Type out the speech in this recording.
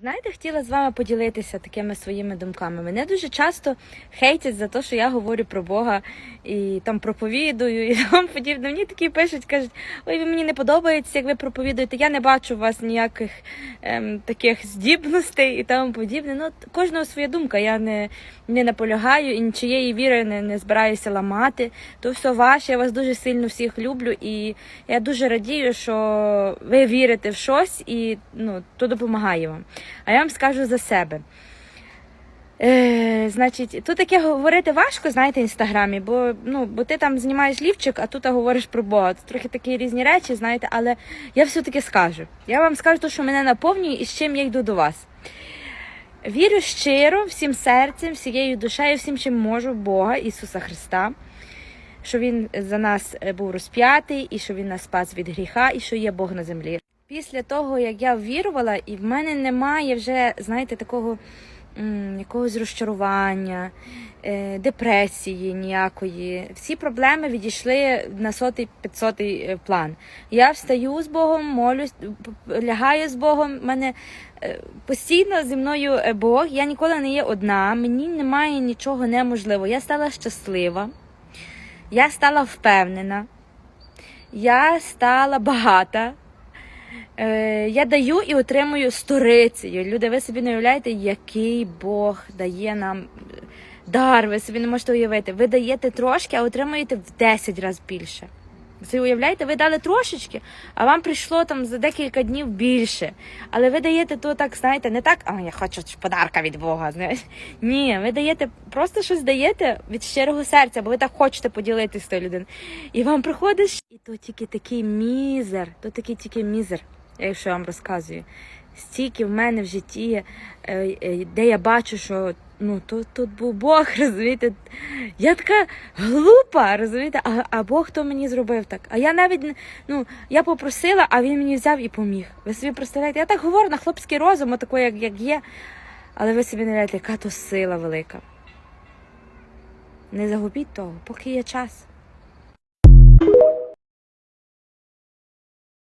Знаєте, хотіла з вами поділитися такими своїми думками. Мене дуже часто хейтять за те, що я говорю про Бога і там проповідую і тому подібне. Мені такі пишуть, кажуть, ой, ви мені не подобається, як ви проповідуєте. Я не бачу у вас ніяких ем, таких здібностей і тому подібне. Ну, кожного своя думка. Я не, не наполягаю і нічиєї віри не, не збираюся ламати. То все ваше. Я вас дуже сильно всіх люблю, і я дуже радію, що ви вірите в щось, і ну, то допомагає вам. А я вам скажу за себе. Е, значить, тут таке говорити важко, знаєте, в інстаграмі, бо, ну, бо ти там знімаєш лівчик, а тут говориш про Бога. Це трохи такі різні речі, знаєте, але я все-таки скажу. Я вам скажу те, що мене наповнює і з чим я йду до вас. Вірю щиро, всім серцем, всією душею, всім, чим можу, Бога, Ісуса Христа, що Він за нас е, був розп'ятий, і що Він нас спас від гріха, і що є Бог на землі. Після того, як я вірувала, і в мене немає вже, знаєте, такого якогось розчарування, е, депресії ніякої. Всі проблеми відійшли на сотий, п'ятсотий е, план. Я встаю з Богом, молюсь, лягаю з Богом. Мене е, постійно зі мною Бог. Я ніколи не є одна. Мені немає нічого неможливого. Я стала щаслива, я стала впевнена, я стала багата. Е, я даю і отримую сторицею. Люди, ви собі не уявляєте, який Бог дає нам е, дар. Ви собі не можете уявити. Ви даєте трошки, а отримуєте в 10 разів більше. Собі уявляєте, ви дали трошечки, а вам прийшло там за декілька днів більше. Але ви даєте то так, знаєте, не так, а я хочу подарка від Бога. Знаєш. Ні, ви даєте, просто щось даєте від щирого серця, бо ви так хочете поділитися з тою людиною. І вам приходиш, і то тільки такий мізер, то такий тільки мізер, я вам розказую. Стільки в мене в житті, е, е, де я бачу, що ну тут, тут був Бог, розумієте. Я така глупа, розумієте, а, а Бог то мені зробив так. А я навіть ну, я попросила, а він мені взяв і поміг. Ви собі представляєте, я так говорю на хлопський розум, отако, як, як є. Але ви собі не уявляєте, яка то сила велика. Не загубіть того, поки є час.